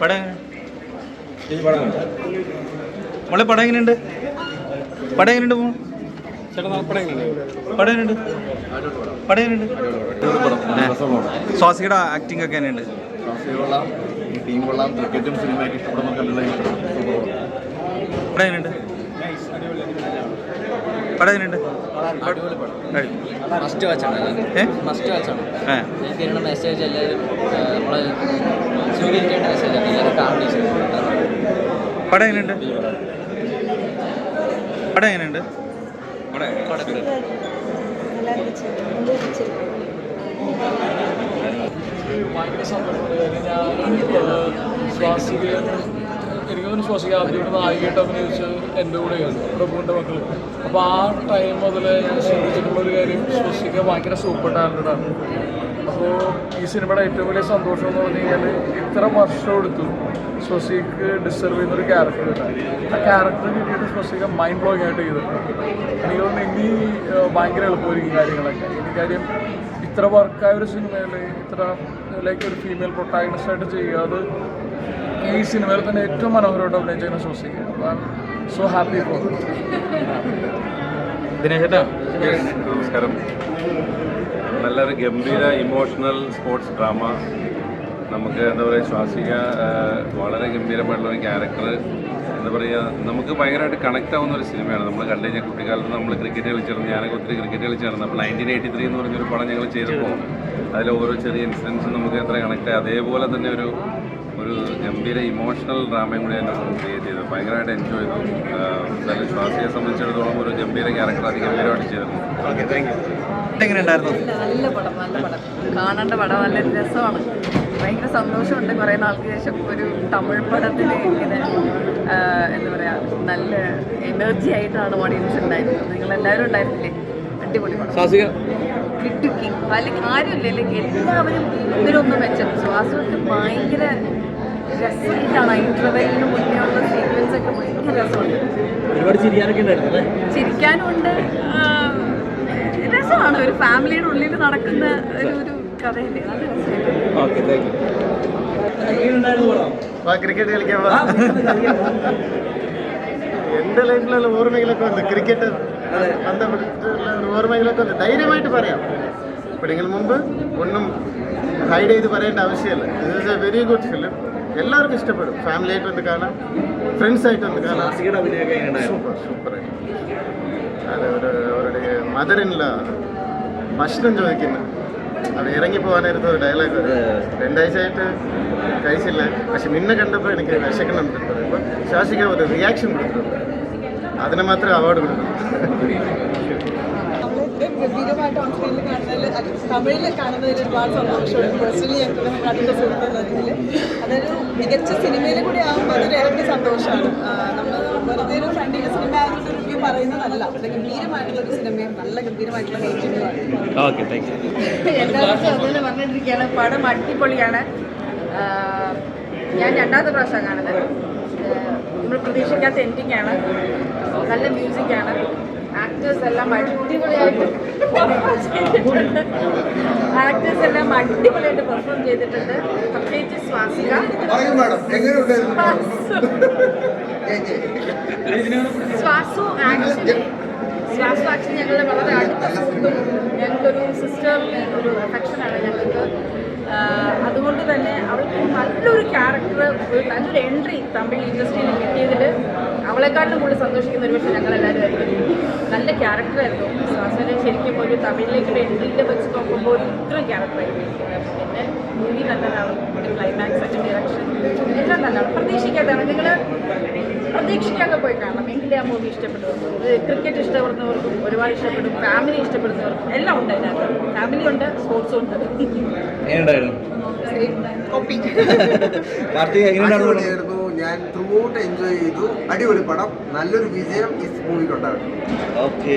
പടം മോളെ പടം എങ്ങനെയുണ്ട്? പടം എങ്ങനെയുണ്ട് പോ സ്വാസിയുടെ ആക്ടിംഗ് ഒക്കെ എങ്ങനെയുണ്ട്? ടീം കൊള്ളാം ക്രിക്കറ്റും സിനിമയൊക്കെ ഇഷ്ടപ്പെടുന്ന പടം എങ്ങനെയുണ്ട്? പടം എങ്ങനെയുണ്ട്? മസ്റ്റ് വാച്ചാണ് മസ്റ്റ് വാച്ചാണ് എനിക്ക് മെസ്സേജ് എല്ലാവരും നമ്മൾ സ്വീകരിക്കേണ്ട മെസ്സേജ് എല്ലാവരും കാണുന്ന പടം എങ്ങനെയുണ്ട്? പടം എങ്ങനെയുണ്ട്? ശ്വാസിക എനിക്ക് തോന്നുന്നു ശ്വാസിക ആദ്യമായിട്ട് നായികയായിട്ട് അഭിനയിച്ചത് എന്റെ കൂടെയാണ് പ്രഭുവിന്റെ മക്കൾ അപ്പോൾ ആ ടൈം മുതൽ ഞാൻ ശ്രദ്ധിച്ചിട്ടുള്ള ഒരു കാര്യം ശ്വാസിക ഭയങ്കര സൂപ്പർ ടാലന്റഡ് ആണ്. അപ്പോൾ ഈ സിനിമയുടെ ഏറ്റവും വലിയ സന്തോഷം എന്ന് പറഞ്ഞു കഴിഞ്ഞാൽ ഇത്ര വർഷം എടുത്തു ശ്വസിക്ക് ഡിസർവ് ചെയ്യുന്ന ഒരു ക്യാരക്ടർ കിട്ടാൻ ആ ക്യാരക്ടർ കിട്ടിയിട്ട് ശ്വസിക്ക മൈൻഡ് ബ്ലോയിങ് ആയിട്ട് ചെയ്തിട്ടുണ്ട് എനിക്ക് തോന്നുന്നു ഇനി ഭയങ്കര എളുപ്പമായിരിക്കും കാര്യങ്ങളൊക്കെ. ഇനി കാര്യം ഇത്ര വർക്കായ ഒരു സിനിമയിൽ ഇത്ര ലൈക്ക് ഒരു ഫീമെയിൽ പ്രൊട്ടാഗണിസ്റ്റ് ആയിട്ട് ചെയ്യുക അത് ഈ സിനിമയിൽ തന്നെ ഏറ്റവും മനോഹരമായിട്ട് അഭിനയിച്ചതിനെ ശ്വസിക്കുക സോ ഹാപ്പി ഫോർ ദിനേശ് നമസ്കാരം. നല്ലൊരു ഗംഭീര ഇമോഷണൽ സ്പോർട്സ് ഡ്രാമ നമുക്ക് എന്താ പറയുക ശ്വാസിക വളരെ ഗംഭീരമായിട്ടുള്ള ഒരു ക്യാരക്ടർ എന്താ പറയുക നമുക്ക് ഭയങ്കരമായിട്ട് കണക്ട് ആവുന്ന ഒരു സിനിമയാണ്. നമ്മൾ കണ്ടു കഴിഞ്ഞാൽ കുട്ടിക്കാലത്ത് നമ്മൾ ക്രിക്കറ്റ് കളിച്ചിരുന്നു ഞാനൊക്കെ ഒത്തിരി ക്രിക്കറ്റ് കളിച്ചിരുന്നു അപ്പോൾ നയന്റീൻ എയ്റ്റി ത്രീ എന്ന് പറഞ്ഞൊരു പടം ഞങ്ങൾ ചെയ്തപ്പോൾ അതിൽ ഓരോ ചെറിയ ഇൻസിഡൻസും നമുക്ക് എത്ര കണക്ട് ആയി. അതേപോലെ തന്നെ ഒരു ഒരു ഗംഭീര ഇമോഷണൽ ഡ്രാമയും കൂടി അതിന്റെ ക്രിയേറ്റ് ചെയ്തു. ഭയങ്കരമായിട്ട് എൻജോയ് ചെയ്തു. എന്തായാലും ശ്വാസിയെ സംബന്ധിച്ചിടത്തോളം ഒരു ഗംഭീര ക്യാരക്ടർ അതിഗംഭീരമായിട്ട് ചെയ്തിരുന്നു. നല്ല പടം നല്ല പടം. കാണേണ്ട പടം നല്ല രസമാണ്. ഭയങ്കര സന്തോഷമുണ്ട് കുറേ നാൾക്ക് ശേഷം ഒരു തമിഴ് പടത്തിൽ ഇങ്ങനെ എന്താ പറയാ നല്ല എനർജി ആയിട്ടാണ് ഓഡിയൻസ് ഉണ്ടായിരുന്നത് നിങ്ങൾ എല്ലാവരും ഉണ്ടായിരുന്നില്ലേ അടിപൊളി കിട്ടുക്കി. അല്ലെങ്കിൽ ആരുമില്ല എല്ലാവരും ഇതിലൊന്നും വെച്ചത്. ശ്വാസമൊക്കെ ഭയങ്കര രസമായിട്ടാണ് ഇന്റർവെല്ലിന് മുന്നേ ഉള്ള സീക്വൻസ് ഒക്കെ ഭയങ്കര രസമുണ്ട് ഒരുപാട് ചിരിക്കാനുണ്ട് രസമാണ്. ഒരു ഫാമിലിയുടെ ഉള്ളിൽ നടക്കുന്ന ഒരു ഒരു കഥയല്ലേ നല്ല രസമായിട്ട് ക്രിക്കറ്റ് കളിക്കാൻ എന്റെ ലൈഫിലുള്ള ഓർമ്മകളൊക്കെ ഉണ്ട് ക്രിക്കറ്റ് ബന്ധപ്പെട്ടിട്ടുള്ള ഓർമ്മകളൊക്കെ ഉണ്ട് ധൈര്യമായിട്ട് പറയാം. എപ്പോഴെങ്കിലും മുമ്പ് ഒന്നും ഹൈഡ് ചെയ്ത് പറയേണ്ട ആവശ്യമില്ല. ഇത് is a very good film എല്ലാവർക്കും ഇഷ്ടപ്പെടും. ഫാമിലി ആയിട്ട് വന്ന് കാണാം. ഫ്രണ്ട്സ് ആയിട്ട് വന്ന് കാണാം. സൂപ്പർ സൂപ്പർ അത് അവരുടെ മദറിനുള്ള ഭക്ഷണം ചോദിക്കുന്നു. അത് ഇറങ്ങി പോകാനായിരുന്നു ഒരു ഡയലോഗ് രണ്ടാഴ്ചയായിട്ട് കഴിച്ചില്ല. പക്ഷെ നിന്നെ കണ്ടപ്പോൾ എനിക്ക് വിശക്കണമെന്ന് പറയുമ്പോൾ ശാസിക ഒരു റിയാക്ഷൻ കൊടുത്തിട്ടുണ്ട്. അതിന് മാത്രം അവാർഡ് കൊടുക്കണം നമ്മൾ ഇത്രയും ഗംഭീരമായിട്ട് ഓൺ സ്ക്രീനിൽ കാണുന്നതിൽ തമിഴിൽ കാണുന്നതിൽ ഒരുപാട് സന്തോഷമുണ്ട്. പേഴ്സണലി ഞങ്ങൾക്ക് അതൊരു മികച്ച സിനിമയിൽ കൂടി ആകുമ്പോൾ അതൊരു ഇരട്ടി സന്തോഷമാണ്. നമ്മൾ വെറുതെ ഒരു ഫ്രണ്ടിന്റെ സിനിമ ആയതുകൊണ്ട് റിവ്യൂ പറയുന്നതല്ല. അത് ഗംഭീരമായിട്ടുള്ള ഒരു സിനിമയും നല്ല ഗംഭീരമായിട്ടുള്ള റേറ്റിംഗുമാണ് എല്ലാവരും പറഞ്ഞിരിക്കുകയാണ് പറഞ്ഞിട്ടിരിക്കുകയാണ്. പടം അടിപൊളിയാണ്. ഞാൻ രണ്ടാമത്തെ പ്രാവശ്യം കാണുന്നത്. നമ്മൾ പ്രതീക്ഷിക്കാത്ത എൻഡിങ് ആണ്. നല്ല മ്യൂസിക്കാണ് ആക്ടേഴ്സ് എല്ലാം അടിപൊളിയായിട്ട് ചെയ്തിട്ടുണ്ട് ആക്ടേഴ്സ് എല്ലാം അടിപൊളിയായിട്ട് പെർഫോം ചെയ്തിട്ടുണ്ട്. പ്രത്യേകിച്ച് സ്വാസിക. സ്വാസു ആക്ച്വലി സ്വാസു ആക്ച്വലി ഞങ്ങളുടെ വളരെ അടുത്ത സുഹൃത്തും ഞങ്ങൾക്കൊരു സിസ്റ്ററിന് ഒരു അഫക്ഷനാണ് ഞങ്ങൾക്ക്. അതുകൊണ്ട് തന്നെ അവൾക്ക് നല്ലൊരു ക്യാരക്ടർ ഒരു നല്ലൊരു എൻട്രി തമിഴ് ഇൻഡസ്ട്രിയിൽ കിട്ടിയതിൽ അവളെക്കാട്ടിലും കൂടുതൽ സന്തോഷിക്കുന്ന ഒരു പക്ഷേ ഞങ്ങളെല്ലാവരും ആയിരിക്കും. നല്ല ക്യാരക്ടറായിരുന്നു സാസന ശരിക്കും ഒരു തമിഴിലേക്ക് എൻട്രിയിൽ വെച്ച് നോക്കുമ്പോൾ ഒരു ഇത്രയും ക്യാരക്ടറായിരുന്നു പിന്നെ മൂവി നല്ലതാണ്. പിന്നെ ക്ലൈമാക്സ് അതിന്റെ ഡയറക്ഷൻ എല്ലാം നല്ലതാണ്. പ്രതീക്ഷിക്കാത്തതാണ്. നിങ്ങൾ പ്രതീക്ഷിക്കാതെ പോയി കാണണം. എങ്കിലേ ആ മൂവി ഇഷ്ടപ്പെട്ടു ക്രിക്കറ്റ് ഇഷ്ടപ്പെടുന്നവർക്കും ഒരുപാട് ഇഷ്ടപ്പെടും. ഫാമിലി ഇഷ്ടപ്പെടുന്നവർക്കും എല്ലാം ഉണ്ട് അതിനകത്ത്. ഫാമിലി ഉണ്ട് സ്പോർട്സും ഉണ്ട്. ഉണ്ടായിരുന്നു കാർത്തിക എങ്ങനെയുണ്ടായിരുന്നു? ഞാൻ ത്രൂ ഔട്ട് എൻജോയ് ചെയ്തു. അടിപൊളി പടം. നല്ലൊരു വിജയം ഈ മൂവിക്കുണ്ടാകും ഓക്കെ.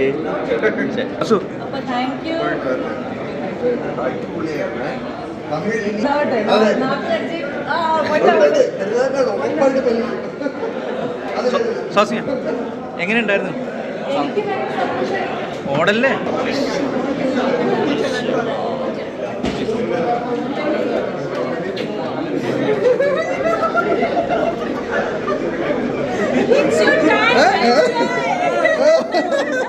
എങ്ങനെയുണ്ടായിരുന്നു? ഓടല്ലേ യു Eh, eh, eh.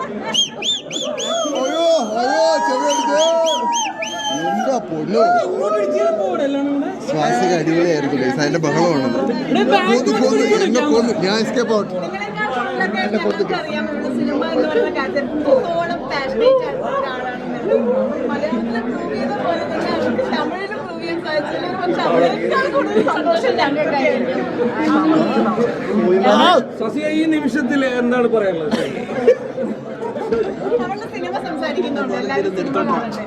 അയ്യോ അയ്യോ ചെറിയ എന്താ പൊന്നു? ശ്വാസിക അടിപൊളിയായിരിക്കും ഗൈസ് അതിന്റെ ബഹളമാണ് പോന്നു പോന്നു എന്നെ പോന്നു ഞാൻ എസ്കേപ്പ് ഔട്ട് മലയാളത്തിലെ മൂവി പോലെ തന്നെ തമിഴിലും കൂടുതൽ ഈ നിമിഷത്തിൽ എന്താണ് പറയാനുള്ളത്? സിനിമ സംസാരിക്കുന്നുണ്ട്. എല്ലാവരും സിനിമ കാണട്ടെ.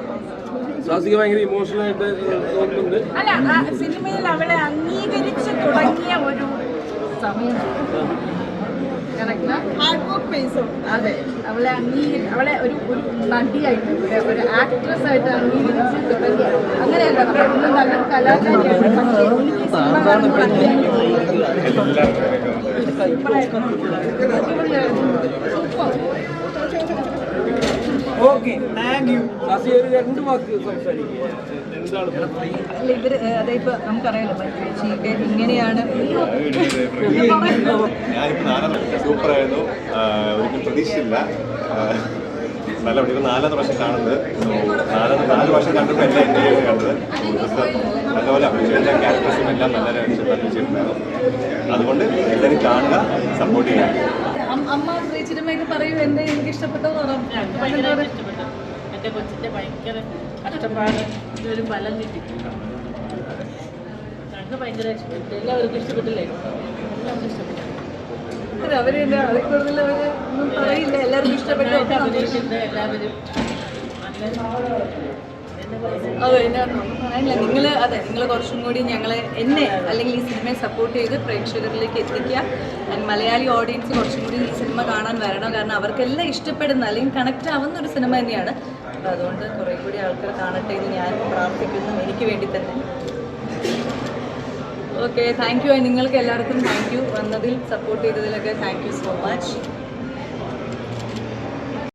സ്വാസിക ഭയങ്കര ഇമോഷണൽ ആയിട്ട് തോന്നുന്നുണ്ട്. അല്ല സിനിമയിൽ അവളെ അംഗീകരിച്ചു തുടങ്ങിയ ഒരു സമയം. ഹാർഡ് വർക്ക് പേസും അതെ അവളെ അംഗീകരി അവളെ ഒരു ഒരു നടിയായിട്ട് ഒരു- ആക്ട്രസ് ആയിട്ട് അംഗീകരിച്ച് തുടങ്ങി അങ്ങനെയല്ല നമ്മൾ നല്ലൊരു കലാകാരിയാണ്. പക്ഷേ എനിക്ക് സിനിമ കാണുമ്പോൾ ഓക്കെ താങ്ക് യു സ്വാസിക ഒരു രണ്ട് വാക്ക് സംസാരിക്കുക. അതായത് നമുക്കറിയാലോ ഇങ്ങനെയാണ്. സൂപ്പറായിരുന്നു. ഒരിക്കലും പ്രതീക്ഷയില്ല നല്ല ഇവിടെ നാലാമത്തെ പ്രാവശ്യം കാണുന്നത്. നാലാമത്തെ നാല് പ്രാവശ്യം കണ്ടപ്പോൾ എല്ലാം എന്റെ കണ്ടത്. നല്ലപോലെ അഭിനയിച്ച ക്യാരക്ടേഴ്സും എല്ലാം നല്ല അതുകൊണ്ട് എല്ലാവരും കാണുക സപ്പോർട്ട് ചെയ്യുക. അമ്മ ചേച്ചിയുടെയൊക്കെ പറയൂ എന്താ ഇഷ്ടപ്പെട്ടോ ഭയങ്കര ഇഷ്ടപ്പെട്ടു. എന്റെ കൊച്ചിന്റെ ഭയങ്കര കഷ്ടപ്പാട് ഇതൊരു ഫലം കിട്ടി. ഞങ്ങൾക്ക് ഭയങ്കര ഇഷ്ടപ്പെട്ടു. എല്ലാവർക്കും ഇഷ്ടപ്പെട്ടില്ലേ? എല്ലാവർക്കും ഇഷ്ടപ്പെട്ടു. അവർ എന്താ അതിൽ കൂടുതൽ അവർ ഒന്നും പറയില്ല. എല്ലാവർക്കും ഇഷ്ടപ്പെട്ടു. എല്ലാവരും. അതെ അതിനകത്ത് പറയാനില്ല നിങ്ങൾ അതെ നിങ്ങൾ കുറച്ചും കൂടി ഞങ്ങളെ എന്നെ അല്ലെങ്കിൽ ഈ സിനിമയെ സപ്പോർട്ട് ചെയ്ത് പ്രേക്ഷകരിലേക്ക് എത്തിക്കുക. ആൻഡ് മലയാളി ഓഡിയൻസ് കുറച്ചും കൂടി ഈ സിനിമ കാണാൻ വരണം. കാരണം അവർക്കെല്ലാം ഇഷ്ടപ്പെടുന്ന അല്ലെങ്കിൽ കണക്റ്റ് ആവുന്ന ഒരു സിനിമ തന്നെയാണ്. അപ്പോൾ അതുകൊണ്ട് കുറേ കൂടി ആൾക്കാർ കാണട്ടെ എന്ന് ഞാൻ പ്രാർത്ഥിക്കുന്നു. എനിക്ക് വേണ്ടി തന്നെ. ഓക്കെ താങ്ക് യു നിങ്ങൾക്ക് എല്ലാവർക്കും താങ്ക് യു വന്നതിൽ സപ്പോർട്ട് ചെയ്തതിലൊക്കെ താങ്ക് യു സോ മച്ച്